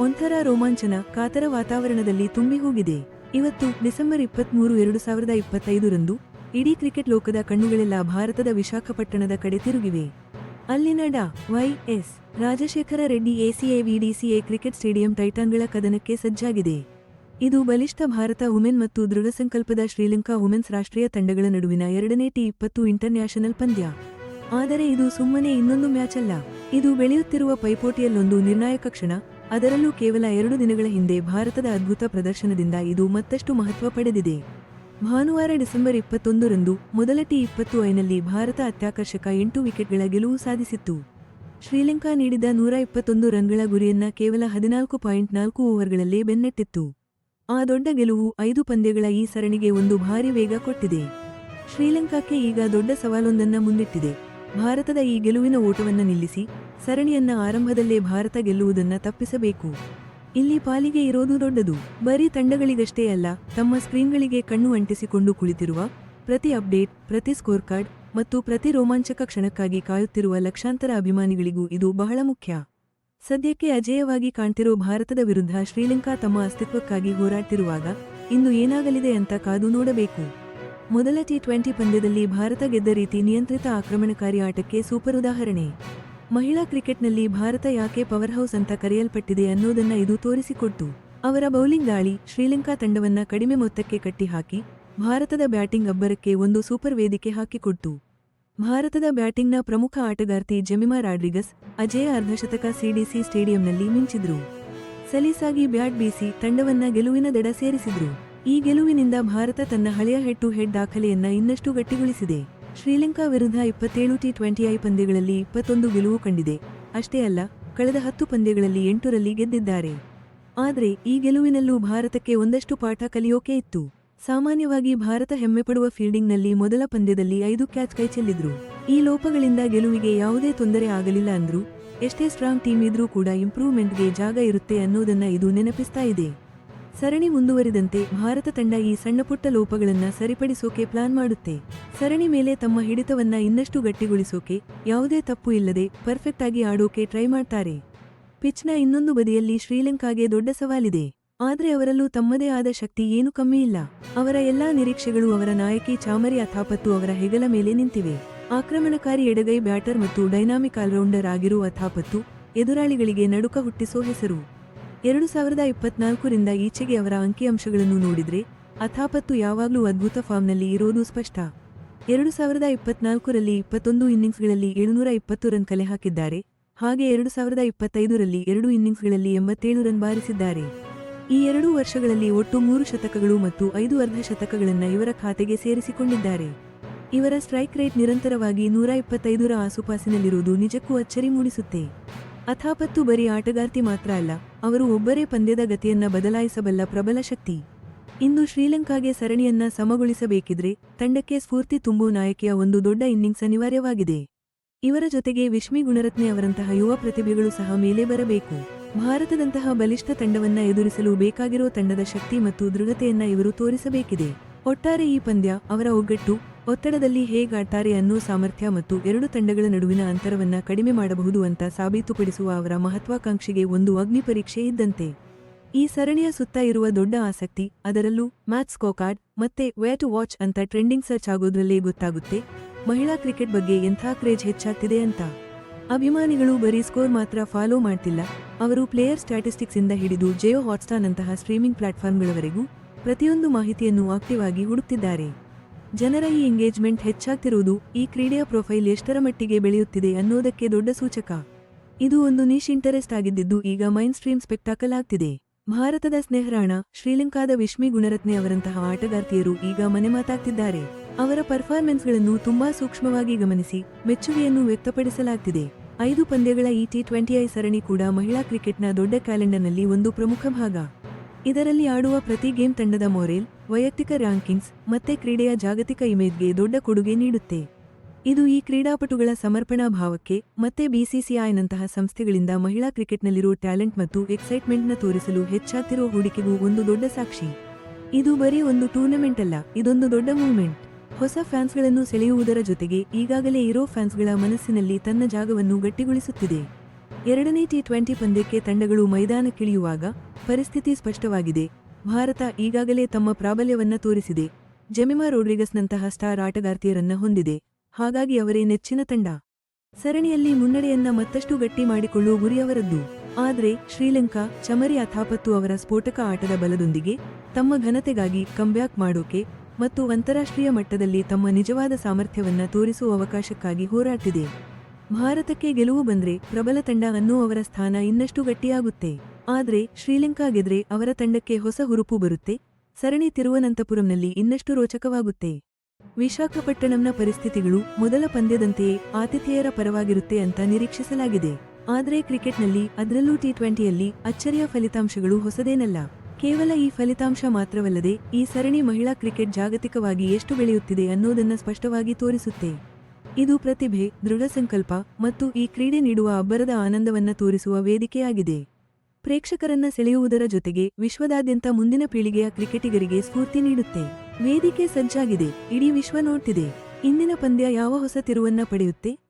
ಒಂಥರ ರೋಮಾಂಚನ, ಕಾತರ ವಾತಾವರಣದಲ್ಲಿ ತುಂಬಿ ಹೋಗಿದೆ. ಇವತ್ತು ಡಿಸೆಂಬರ್ ಇಪ್ಪತ್ಮೂರು, ಎರಡು ಸಾವಿರದ ಇಪ್ಪತ್ತೈದರಂದು ಇಡೀ ಕ್ರಿಕೆಟ್ ಲೋಕದ ಕಣ್ಣುಗಳೆಲ್ಲ ಭಾರತದ ವಿಶಾಖಪಟ್ಟಣದ ಕಡೆ ತಿರುಗಿವೆ. ಅಲ್ಲಿನ ಡಾ, Y S Rajasekhara Reddy ACA, VDCA cricket stadium ಟೈಟಾನ್ಗಳ ಕದನಕ್ಕೆ ಸಜ್ಜಾಗಿದೆ. ಇದು ಬಲಿಷ್ಠ ಭಾರತ ವುಮೆನ್ ಮತ್ತು ದೃಢ ಸಂಕಲ್ಪದ ಶ್ರೀಲಂಕಾ ವುಮೆನ್ಸ್ ರಾಷ್ಟ್ರೀಯ ತಂಡಗಳ ನಡುವಿನ ಎರಡನೇ ಟಿ ಇಪ್ಪತ್ತು ಇಂಟರ್ನ್ಯಾಷನಲ್ ಪಂದ್ಯ. ಆದರೆ ಇದು ಸುಮ್ಮನೆ ಇನ್ನೊಂದು ಮ್ಯಾಚ್ ಅಲ್ಲ. ಇದು ಬೆಳೆಯುತ್ತಿರುವ ಪೈಪೋಟಿಯಲ್ಲೊಂದು ನಿರ್ಣಾಯಕ ಕ್ಷಣ. ಅದರಲ್ಲೂ ಕೇವಲ ಎರಡು ದಿನಗಳ ಹಿಂದೆ ಭಾರತದ ಅದ್ಭುತ ಪ್ರದರ್ಶನದಿಂದ ಇದು ಮತ್ತಷ್ಟು ಮಹತ್ವ ಪಡೆದಿದೆ. ಭಾನುವಾರ ಡಿಸೆಂಬರ್ ಇಪ್ಪತ್ತೊಂದರಂದು ಮೊದಲ ಟಿ ಇಪ್ಪತ್ತು ಐನಲ್ಲಿ ಭಾರತ ಅತ್ಯಾಕರ್ಷಕ ಎಂಟು ವಿಕೆಟ್ಗಳ ಗೆಲುವು ಸಾಧಿಸಿತ್ತು. ಶ್ರೀಲಂಕಾ ನೀಡಿದ ನೂರ ಇಪ್ಪತ್ತೊಂದು ರನ್ಗಳ ಗುರಿಯನ್ನ ಕೇವಲ ಹದಿನಾಲ್ಕು ಪಾಯಿಂಟ್ ನಾಲ್ಕು ಓವರ್ಗಳಲ್ಲೇ ಬೆನ್ನಟ್ಟಿತ್ತು. ಆ ದೊಡ್ಡ ಗೆಲುವು ಐದು ಪಂದ್ಯಗಳ ಈ ಸರಣಿಗೆ ಒಂದು ಭಾರಿ ವೇಗ ಕೊಟ್ಟಿದೆ. ಶ್ರೀಲಂಕಾಕ್ಕೆ ಈಗ ದೊಡ್ಡ ಸವಾಲೊಂದನ್ನ ಮುಂದಿಟ್ಟಿದೆ. ಭಾರತದ ಈ ಗೆಲುವಿನ ಓಟವನ್ನು ನಿಲ್ಲಿಸಿ ಸರಣಿಯನ್ನ ಆರಂಭದಲ್ಲೇ ಭಾರತ ಗೆಲ್ಲುವುದನ್ನ ತಪ್ಪಿಸಬೇಕು. ಇಲ್ಲಿ ಪಾಲಿಗೆ ಇರೋದು ದೊಡ್ಡದು. ಬರೀ ತಂಡಗಳಿಗಷ್ಟೇ ಅಲ್ಲ, ತಮ್ಮ ಸ್ಕ್ರೀನ್ಗಳಿಗೆ ಕಣ್ಣು ಅಂಟಿಸಿಕೊಂಡು ಕುಳಿತಿರುವ ಪ್ರತಿ ಅಪ್ಡೇಟ್, ಪ್ರತಿ ಸ್ಕೋರ್ ಕಾರ್ಡ್ ಮತ್ತು ಪ್ರತಿ ರೋಮಾಂಚಕ ಕ್ಷಣಕ್ಕಾಗಿ ಕಾಯುತ್ತಿರುವ ಲಕ್ಷಾಂತರ ಅಭಿಮಾನಿಗಳಿಗೂ ಇದು ಬಹಳ ಮುಖ್ಯ. ಸದ್ಯಕ್ಕೆ ಅಜೇಯವಾಗಿ ಕಾಣ್ತಿರೋ ಭಾರತದ ವಿರುದ್ಧ ಶ್ರೀಲಂಕಾ ತಮ್ಮ ಅಸ್ತಿತ್ವಕ್ಕಾಗಿ ಹೋರಾಡ್ತಿರುವಾಗ ಇಂದು ಏನಾಗಲಿದೆ ಅಂತ ಕಾದು ನೋಡಬೇಕು. ಮೊದಲ ಟಿ ಟ್ವೆಂಟಿ ಪಂದ್ಯದಲ್ಲಿ ಭಾರತ ಗೆದ್ದ ರೀತಿ ನಿಯಂತ್ರಿತ ಆಕ್ರಮಣಕಾರಿ ಆಟಕ್ಕೆ ಸೂಪರ್ ಉದಾಹರಣೆ. ಮಹಿಳಾ ಕ್ರಿಕೆಟ್ನಲ್ಲಿ ಭಾರತ ಯಾಕೆ ಪವರ್ ಹೌಸ್ ಅಂತ ಕರೆಯಲ್ಪಟ್ಟಿದೆ ಅನ್ನೋದನ್ನ ಇದು ತೋರಿಸಿಕೊಟ್ಟು ಅವರ ಬೌಲಿಂಗ್ ದಾಳಿ ಶ್ರೀಲಂಕಾ ತಂಡವನ್ನ ಕಡಿಮೆ ಮೊತ್ತಕ್ಕೆ ಕಟ್ಟಿಹಾಕಿ, ಭಾರತದ ಬ್ಯಾಟಿಂಗ್ ಅಬ್ಬರಕ್ಕೆ ಒಂದು ಸೂಪರ್ ವೇದಿಕೆ ಹಾಕಿಕೊಟ್ಟು ಭಾರತದ ಬ್ಯಾಟಿಂಗ್ನ ಪ್ರಮುಖ ಆಟಗಾರ್ತಿ ಜೆಮಿಮಾ ರಾಡ್ರಿಗಸ್, ಅಜೇಯ ಅರ್ಧಶತಕ ಸಿಡಿಸಿ ಸ್ಟೇಡಿಯಂನಲ್ಲಿ ಮಿಂಚಿದ್ರು. ಸಲೀಸಾಗಿ ಬ್ಯಾಟ್ ಬೀಸಿ ತಂಡವನ್ನ ಗೆಲುವಿನ ದಡ ಸೇರಿಸಿದ್ರು. ಈ ಗೆಲುವಿನಿಂದ ಭಾರತ ತನ್ನ ಹಳೆಯ ಹೆಡ್ ಟು ಹೆಡ್ ದಾಖಲೆಯನ್ನ ಇನ್ನಷ್ಟು ಗಟ್ಟಿಗೊಳಿಸಿದೆ. ಶ್ರೀಲಂಕಾ ವಿರುದ್ಧ ಇಪ್ಪತ್ತೇಳು ಟಿ ಟ್ವೆಂಟಿ ಐ ಪಂದ್ಯಗಳಲ್ಲಿ ಇಪ್ಪತ್ತೊಂದು ಗೆಲುವು ಕಂಡಿದೆ. ಅಷ್ಟೇ ಅಲ್ಲ, ಕಳೆದ ಹತ್ತು ಪಂದ್ಯಗಳಲ್ಲಿ ಎಂಟರಲ್ಲಿ ಗೆದ್ದಿದ್ದಾರೆ. ಆದರೆ, ಈ ಗೆಲುವಿನಲ್ಲೂ ಭಾರತಕ್ಕೆ ಒಂದಷ್ಟು ಪಾಠ ಕಲಿಯೋಕೆ ಇತ್ತು. ಸಾಮಾನ್ಯವಾಗಿ ಭಾರತ ಹೆಮ್ಮೆಪಡುವ ಫೀಲ್ಡಿಂಗ್ನಲ್ಲಿ ಮೊದಲ ಪಂದ್ಯದಲ್ಲಿ ಐದು ಕ್ಯಾಚ್ ಕೈ ಚೆಲ್ಲಿದ್ರು. ಈ ಲೋಪಗಳಿಂದ ಗೆಲುವಿಗೆ ಯಾವುದೇ ತೊಂದರೆ ಆಗಲಿಲ್ಲ ಅಂದ್ರು, ಎಷ್ಟೇ ಸ್ಟ್ರಾಂಗ್ ಟೀಮ್ ಇದ್ರೂ ಕೂಡ ಇಂಪ್ರೂವ್ಮೆಂಟ್ಗೆ ಜಾಗ ಇರುತ್ತೆ ಅನ್ನೋದನ್ನ ಇದು ನೆನಪಿಸ್ತಾ ಇದೆ. ಸರಣಿ ಮುಂದುವರಿದಂತೆ ಭಾರತ ತಂಡ ಈ ಸಣ್ಣಪುಟ್ಟ ಲೋಪಗಳನ್ನ ಸರಿಪಡಿಸೋಕೆ ಪ್ಲಾನ್ ಮಾಡುತ್ತೆ. ಸರಣಿ ಮೇಲೆ ತಮ್ಮ ಹಿಡಿತವನ್ನ ಇನ್ನಷ್ಟು ಗಟ್ಟಿಗೊಳಿಸೋಕೆ ಯಾವುದೇ ತಪ್ಪು ಇಲ್ಲದೆ ಪರ್ಫೆಕ್ಟ್ ಆಗಿ ಆಡೋಕೆ ಟ್ರೈ ಮಾಡ್ತಾರೆ. ಪಿಚ್ನ ಇನ್ನೊಂದು ಬದಿಯಲ್ಲಿ ಶ್ರೀಲಂಕಾಗೆ ದೊಡ್ಡ ಸವಾಲಿದೆ. ಆದ್ರೆ ಅವರಲ್ಲೂ ತಮ್ಮದೇ ಆದ ಶಕ್ತಿ ಏನು ಕಮ್ಮಿ ಇಲ್ಲ. ಅವರ ಎಲ್ಲಾ ನಿರೀಕ್ಷೆಗಳು ಅವರ ನಾಯಕಿ ಚಾಮರಿ ಅಥಾಪತ್ತು ಅವರ ಹೆಗಲ ಮೇಲೆ ನಿಂತಿವೆ. ಆಕ್ರಮಣಕಾರಿ ಎಡಗೈ ಬ್ಯಾಟರ್ ಮತ್ತು ಡೈನಾಮಿಕ್ ಆಲ್ರೌಂಡರ್ ಆಗಿರುವ ಅಥಾಪತ್ತು ಎದುರಾಳಿಗಳಿಗೆ ನಡುಕ ಹುಟ್ಟಿಸೋ ಹೆಸರು. ಎರಡು ಸಾವಿರದ ಇಪ್ಪತ್ನಾಲ್ಕರಿಂದ ಈಚೆಗೆ ಅವರ ಅಂಕಿಅಂಶಗಳನ್ನು ನೋಡಿದರೆ, ಅಥಾಪತ್ತು ಯಾವಾಗಲೂ ಅದ್ಭುತ ಫಾರ್ಮ್ನಲ್ಲಿ ಇರೋದು ಸ್ಪಷ್ಟ. ಎರಡು ಸಾವಿರದ ಇಪ್ಪತ್ನಾಲ್ಕರಲ್ಲಿ ಇಪ್ಪತ್ತೊಂದು ಇನ್ನಿಂಗ್ಸ್ಗಳಲ್ಲಿ ಏಳುನೂರ ಇಪ್ಪತ್ತು ರನ್ ಕಲೆ ಹಾಕಿದ್ದಾರೆ, ಹಾಗೆ ಎರಡು ಸಾವಿರದ ಇಪ್ಪತ್ತೈದರಲ್ಲಿ ಎರಡು ಇನ್ನಿಂಗ್ಸ್ಗಳಲ್ಲಿ ಎಂಬತ್ತೇಳು ರನ್ ಬಾರಿಸಿದ್ದಾರೆ. ಈ ಎರಡೂ ವರ್ಷಗಳಲ್ಲಿ ಒಟ್ಟು ಮೂರು ಶತಕಗಳು ಮತ್ತು ಐದು ಅರ್ಧ ಶತಕಗಳನ್ನು ಇವರ ಖಾತೆಗೆ ಸೇರಿಸಿಕೊಂಡಿದ್ದಾರೆ. ಇವರ ಸ್ಟ್ರೈಕ್ ರೇಟ್ ನಿರಂತರವಾಗಿ ನೂರ ಇಪ್ಪತ್ತೈದರ ಆಸುಪಾಸಿನಲ್ಲಿರುವುದು ನಿಜಕ್ಕೂ ಅಚ್ಚರಿ ಮೂಡಿಸುತ್ತೆ. ಅಥಾಪತ್ತು ಬರೀ ಆಟಗಾರ್ತಿ ಮಾತ್ರ ಅಲ್ಲ, ಅವರು ಒಬ್ಬರೇ ಪಂದ್ಯದ ಗತಿಯನ್ನ ಬದಲಾಯಿಸಬಲ್ಲ ಪ್ರಬಲ ಶಕ್ತಿ. ಇಂದು ಶ್ರೀಲಂಕಾಗೆ ಸರಣಿಯನ್ನ ಸಮಗೊಳಿಸಬೇಕಿದ್ರೆ ತಂಡಕ್ಕೆ ಸ್ಫೂರ್ತಿ ತುಂಬೋ ನಾಯಕಿಯ ಒಂದು ದೊಡ್ಡ ಇನ್ನಿಂಗ್ಸ್ ಅನಿವಾರ್ಯವಾಗಿದೆ. ಇವರ ಜೊತೆಗೆ ವಿಶ್ಮಿ ಗುಣರತ್ನೆ ಅವರಂತಹ ಯುವ ಪ್ರತಿಭೆಗಳು ಸಹ ಮೇಲೆ ಬರಬೇಕು. ಭಾರತದಂತಹ ಬಲಿಷ್ಠ ತಂಡವನ್ನ ಎದುರಿಸಲು ಬೇಕಾಗಿರೋ ತಂಡದ ಶಕ್ತಿ ಮತ್ತು ದೃಢತೆಯನ್ನ ಇವರು ತೋರಿಸಬೇಕಿದೆ. ಒಟ್ಟಾರೆ ಈ ಪಂದ್ಯ ಅವರ ಒಗ್ಗಟ್ಟು ಒತ್ತಡದಲ್ಲಿ ಹೇಗಾಡ್ತಾರೆ ಅನ್ನೋ ಸಾಮರ್ಥ್ಯ ಮತ್ತು ಎರಡು ತಂಡಗಳ ನಡುವಿನ ಅಂತರವನ್ನ ಕಡಿಮೆ ಮಾಡಬಹುದು ಅಂತ ಸಾಬೀತುಪಡಿಸುವ ಅವರ ಮಹತ್ವಾಕಾಂಕ್ಷೆಗೆ ಒಂದು ಅಗ್ನಿ ಪರೀಕ್ಷೆ ಇದ್ದಂತೆ. ಈ ಸರಣಿಯ ಸುತ್ತ ಇರುವ ದೊಡ್ಡ ಆಸಕ್ತಿ, ಅದರಲ್ಲೂ ಮ್ಯಾಚ್ ಸ್ಕೋಕಾರ್ಡ್ ಮತ್ತೆ ವೇ ಟು ವಾಚ್ ಅಂತ ಟ್ರೆಂಡಿಂಗ್ ಸರ್ಚ್ ಆಗೋದ್ರಲ್ಲೇ ಗೊತ್ತಾಗುತ್ತೆ. ಮಹಿಳಾ ಕ್ರಿಕೆಟ್ ಬಗ್ಗೆ ಎಂಥ ಕ್ರೇಜ್ ಹೆಚ್ಚಾಗ್ತಿದೆ ಅಂತ. ಅಭಿಮಾನಿಗಳು ಬರೀ ಸ್ಕೋರ್ ಮಾತ್ರ ಫಾಲೋ ಮಾಡ್ತಿಲ್ಲ. ಅವರು ಪ್ಲೇಯರ್ ಸ್ಟ್ಯಾಟಿಸ್ಟಿಕ್ಸ್ ಇಂದ ಹಿಡಿದು ಜಿಯೋ ಹಾಟ್ಸ್ಟಾರ್ನಂತಹ ಸ್ಟ್ರೀಮಿಂಗ್ ಪ್ಲಾಟ್ಫಾರ್ಮ್ಗಳವರೆಗೂ ಪ್ರತಿಯೊಂದು ಮಾಹಿತಿಯನ್ನು ಆಕ್ಟಿವ್ ಆಗಿ ಹುಡುಕ್ತಿದ್ದಾರೆ. ಜನರ ಈ ಎಂಗೇಜ್ಮೆಂಟ್ ಹೆಚ್ಚಾಗ್ತಿರುವುದು ಈ ಕ್ರೀಡೆಯ ಪ್ರೊಫೈಲ್ ಎಷ್ಟರ ಮಟ್ಟಿಗೆ ಬೆಳೆಯುತ್ತಿದೆ ಅನ್ನೋದಕ್ಕೆ ದೊಡ್ಡ ಸೂಚಕ. ಇದು ಒಂದು ನಿಶ್ ಇಂಟರೆಸ್ಟ್ ಆಗಿದ್ದಿದ್ದು ಈಗ ಮೈನ್ ಸ್ಟ್ರೀಮ್ ಸ್ಪೆಕ್ಟಾಕಲ್ ಆಗ್ತಿದೆ. ಭಾರತದ ಸ್ನೇಹರಾಣ, ಶ್ರೀಲಂಕಾದ ವಿಶ್ಮಿ ಗುಣರತ್ನೆ ಅವರಂತಹ ಆಟಗಾರ್ತಿಯರು ಈಗ ಮನೆಮಾತಾಗ್ತಿದ್ದಾರೆ. ಅವರ ಪರ್ಫಾರ್ಮೆನ್ಸ್ಗಳನ್ನು ತುಂಬಾ ಸೂಕ್ಷ್ಮವಾಗಿ ಗಮನಿಸಿ, ಮೆಚ್ಚುಗೆಯನ್ನು ವ್ಯಕ್ತಪಡಿಸಲಾಗ್ತಿದೆ. ಐದು ಪಂದ್ಯಗಳ ಈ ಟಿ ಟ್ವೆಂಟಿ ಐ ಸರಣಿ ಕೂಡ ಮಹಿಳಾ ಕ್ರಿಕೆಟ್ನ ದೊಡ್ಡ ಕ್ಯಾಲೆಂಡರ್ನಲ್ಲಿ ಒಂದು ಪ್ರಮುಖ ಭಾಗ. ಇದರಲ್ಲಿ ಆಡುವ ಪ್ರತಿ ಗೇಮ್ ತಂಡದ ಮೊರೇಲ್, ವೈಯಕ್ತಿಕ ರ್ಯಾಂಕಿಂಗ್ಸ್, ಮತ್ತೆ ಕ್ರೀಡೆಯ ಜಾಗತಿಕ ಇಮೇಜ್ಗೆ ದೊಡ್ಡ ಕೊಡುಗೆ ನೀಡುತ್ತೆ. ಇದು ಈ ಕ್ರೀಡಾಪಟುಗಳ ಸಮರ್ಪಣಾ ಭಾವಕ್ಕೆ ಮತ್ತೆ ಬಿಸಿಸಿಐನಂತಹ ಸಂಸ್ಥೆಗಳಿಂದ ಮಹಿಳಾ ಕ್ರಿಕೆಟ್ನಲ್ಲಿರೋ ಟ್ಯಾಲೆಂಟ್ ಮತ್ತು ಎಕ್ಸೈಟ್ಮೆಂಟ್ನ ತೋರಿಸಲು ಹೆಚ್ಚಾಗ್ತಿರೋ ಹೂಡಿಕೆಗೂ ಒಂದು ದೊಡ್ಡ ಸಾಕ್ಷಿ. ಇದು ಬರೀ ಒಂದು ಟೂರ್ನಮೆಂಟ್ ಅಲ್ಲ, ಇದೊಂದು ದೊಡ್ಡ ಮೂವ್ಮೆಂಟ್. ಹೊಸ ಫ್ಯಾನ್ಸ್ಗಳನ್ನು ಸೆಳೆಯುವುದರ ಜೊತೆಗೆ ಈಗಾಗಲೇ ಇರೋ ಫ್ಯಾನ್ಸ್ಗಳ ಮನಸ್ಸಿನಲ್ಲಿ ತನ್ನ ಜಾಗವನ್ನು ಗಟ್ಟಿಗೊಳಿಸುತ್ತಿದೆ. ಎರಡನೇ ಟಿ ಟ್ವೆಂಟಿ ಪಂದ್ಯಕ್ಕೆ ತಂಡಗಳು ಮೈದಾನಕ್ಕಿಳಿಯುವಾಗ ಪರಿಸ್ಥಿತಿ ಸ್ಪಷ್ಟವಾಗಿದೆ. ಭಾರತ ಈಗಾಗಲೇ ತಮ್ಮ ಪ್ರಾಬಲ್ಯವನ್ನ ತೋರಿಸಿದೆ. ಜೆಮಿಮಾ ರೋಡ್ರಿಗಸ್ನಂತಹ ಸ್ಟಾರ್ ಆಟಗಾರ್ತಿಯರನ್ನ ಹೊಂದಿದೆ. ಹಾಗಾಗಿ ಅವರೇ ನೆಚ್ಚಿನ ತಂಡ. ಸರಣಿಯಲ್ಲಿ ಮುನ್ನಡೆಯನ್ನ ಮತ್ತಷ್ಟು ಗಟ್ಟಿ ಮಾಡಿಕೊಳ್ಳುವ ಗುರಿಯವರದ್ದು. ಆದರೆ ಶ್ರೀಲಂಕಾ ಚಮರಿ ಅಥಾಪತ್ತು ಅವರ ಸ್ಫೋಟಕ ಆಟದ ಬಲದೊಂದಿಗೆ ತಮ್ಮ ಘನತೆಗಾಗಿ ಕಂಬ್ಯಾಕ್ ಮಾಡೋಕೆ ಮತ್ತು ಅಂತಾರಾಷ್ಟ್ರೀಯ ಮಟ್ಟದಲ್ಲಿ ತಮ್ಮ ನಿಜವಾದ ಸಾಮರ್ಥ್ಯವನ್ನ ತೋರಿಸುವ ಅವಕಾಶಕ್ಕಾಗಿ ಹೋರಾಟಿದೆ ಭಾರತಕ್ಕೆ ಗೆಲುವು ಬಂದ್ರೆ ಪ್ರಬಲ ತಂಡ ಅನ್ನೋ ಅವರ ಸ್ಥಾನ ಇನ್ನಷ್ಟು ಗಟ್ಟಿಯಾಗುತ್ತೆ. ಆದ್ರೆ ಶ್ರೀಲಂಕಾ ಗೆದ್ರೆ ಅವರ ತಂಡಕ್ಕೆ ಹೊಸ ಹುರುಪು ಬರುತ್ತೆ. ಸರಣಿ ತಿರುವನಂತಪುರಂನಲ್ಲಿ ಇನ್ನಷ್ಟು ರೋಚಕವಾಗುತ್ತೆ. ವಿಶಾಖಪಟ್ಟಣಂನ ಪರಿಸ್ಥಿತಿಗಳು ಮೊದಲ ಪಂದ್ಯದಂತೆಯೇ ಆತಿಥೇಯರ ಪರವಾಗಿರುತ್ತೆ ಅಂತ ನಿರೀಕ್ಷಿಸಲಾಗಿದೆ. ಆದ್ರೆ ಕ್ರಿಕೆಟ್ನಲ್ಲಿ ಅದರಲ್ಲೂ ಟಿ ಟ್ವೆಂಟಿಯಲ್ಲಿ ಅಚ್ಚರಿಯ ಫಲಿತಾಂಶಗಳು ಹೊಸದೇನಲ್ಲ. ಕೇವಲ ಈ ಫಲಿತಾಂಶ ಮಾತ್ರವಲ್ಲದೆ ಈ ಸರಣಿ ಮಹಿಳಾ ಕ್ರಿಕೆಟ್ ಜಾಗತಿಕವಾಗಿ ಎಷ್ಟು ಬೆಳೆಯುತ್ತಿದೆ ಅನ್ನೋದನ್ನ ಸ್ಪಷ್ಟವಾಗಿ ತೋರಿಸುತ್ತೆ. ಇದು ಪ್ರತಿಭೆ, ದೃಢ ಸಂಕಲ್ಪ ಮತ್ತು ಈ ಕ್ರೀಡೆ ನೀಡುವ ಅಬ್ಬರದ ಆನಂದವನ್ನ ತೋರಿಸುವ ವೇದಿಕೆಯಾಗಿದೆ. ಪ್ರೇಕ್ಷಕರನ್ನ ಸೆಳೆಯುವುದರ ಜೊತೆಗೆ ವಿಶ್ವದಾದ್ಯಂತ ಮುಂದಿನ ಪೀಳಿಗೆಯ ಕ್ರಿಕೆಟಿಗರಿಗೆ ಸ್ಫೂರ್ತಿ ನೀಡುತ್ತೆ. ವೇದಿಕೆ ಸಜ್ಜಾಗಿದೆ, ಇಡೀ ವಿಶ್ವ ನೋಡ್ತಿದೆ. ಇಂದಿನ ಪಂದ್ಯ ಯಾವ ಹೊಸ ತಿರುವನ್ನ ಪಡೆಯುತ್ತೆ?